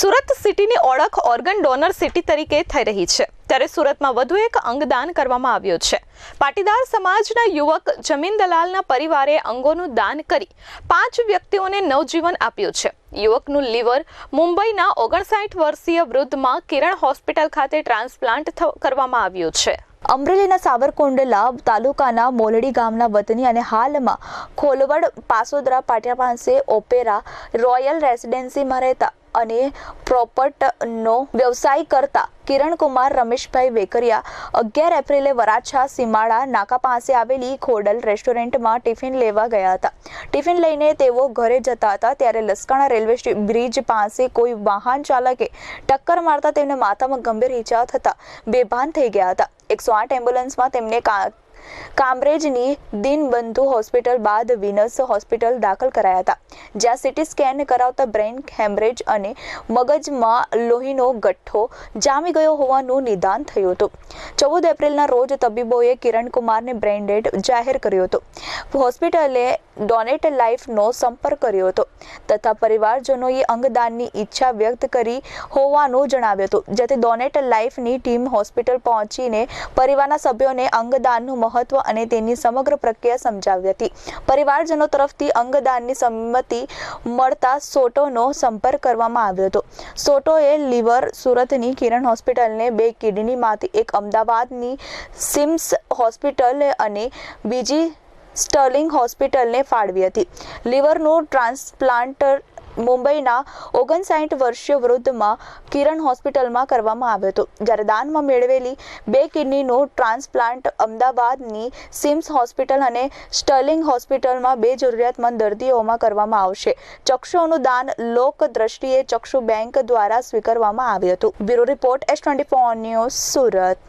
સુરત સિટીની ઓળખ organ donor city તરીકે થઈ રહી છે. ત્યારે સુરતમાં વધુ એક અંગદાન કરવામાં આવ્યું છે. પાટીદાર સમાજના યુવક જમીન દલાલના પરિવારે અંગોનું દાન કરી પાંચ વ્યક્તિઓને નવજીવન આપ્યું છે. યુવકનું લીવર મુંબઈના ઓગણસાઠ વર્ષીય વૃદ્ધમાં કિરણ હોસ્પિટલ ખાતે ટ્રાન્સપ્લાન્ટ કરવામાં આવ્યું છે. અમરેલીના સાવરકુંડલા તાલુકાના મોલડી ગામના વતની અને હાલમાં ખોલવડ પાસોદરા પાટિયા પાસે ઓપેરા રોયલ રેસિડેન્સીમાં રહેતા અને પ્રોપર્ટનો વ્યવસાય કરતા કિરણકુમાર રમેશભાઈ વેકરિયા અગિયાર એપ્રિલે વરાછા, સીમાડા, નાકા પાસે આવેલી ખોડલ રેસ્ટોરન્ટમાં ટિફિન લેવા ગયા હતા. ટિફિન લઈને તેઓ ઘરે જતા હતા ત્યારે લસકાણા રેલવે બ્રિજ પાસે કોઈ વાહન ચાલકે ટક્કર મારતા તેમને માથામાં ગંભીર ઇજા થતા બેભાન થઈ ગયા હતા. એકસો આઠ એમ્બ્યુલન્સમાં તેમને કામરેજની દિનબંધુ હોસ્પિટલ બાદ વિનસ હોસ્પિટલ દાખલ કરાયા હતા, જ્યાં સિટી સ્કેન કરાવતા બ્રેઇન હેમરેજ અને મગજમાં લોહીનો ગઠ્ઠો જામી ગયો હોવાનું નિદાન થયું હતું. ચૌદ એપ્રિલના રોજ તબીબોએ કિરણકુમારને બ્રેઇન જાહેર કર્યો હતો. હોસ્પિટલે ડોનેટ લાઈફનો સંપર્ક કર્યો હતો તથા પરિવારજનોએ અંગદાનની ઈચ્છા વ્યક્ત કરી હોવાનું જણાવ્યું હતું, જેથી ડોનેટ લાઈફની ટીમ હોસ્પિટલ પહોંચીને પરિવારના સભ્યોને અંગદાનનું મહત્વ અને તેની સમગ્ર પ્રક્રિયા સમજાવી હતી. પરિવારજનો તરફથી અંગદાનની સંમતિ મળતા સોટોનો સંપર્ક કરવામાં આવ્યો હતો. સોટોએ લીવર સુરતની કિરણ હોસ્પિટલને બે કિડનીમાંથી એક અમદાવાદની સિમ્સ હોસ્પિટલ અને બીજી સ્ટર્લિંગ હોસ્પિટલને ફાળવી હતી. લીવરનું ટ્રાન્સપ્લાન્ટ મુંબઈના ઓગણસાઠ વર્ષીય વૃદ્ધમાં કિરણ હોસ્પિટલમાં કરવામાં આવ્યો હતો. જ્યારે દાનમાં મેળવેલી બે કિડનીનું ટ્રાન્સપ્લાન્ટ અમદાવાદની સિમ્સ હોસ્પિટલ અને સ્ટર્લિંગ હોસ્પિટલમાં બે જરૂરિયાતમંદ દર્દીઓમાં કરવામાં આવશે. ચક્ષુઓનું દાન લોક દ્રષ્ટિએ ચક્ષુ બેંક દ્વારા સ્વીકારવામાં આવ્યું હતું. Bureau report S twenty four news Surat.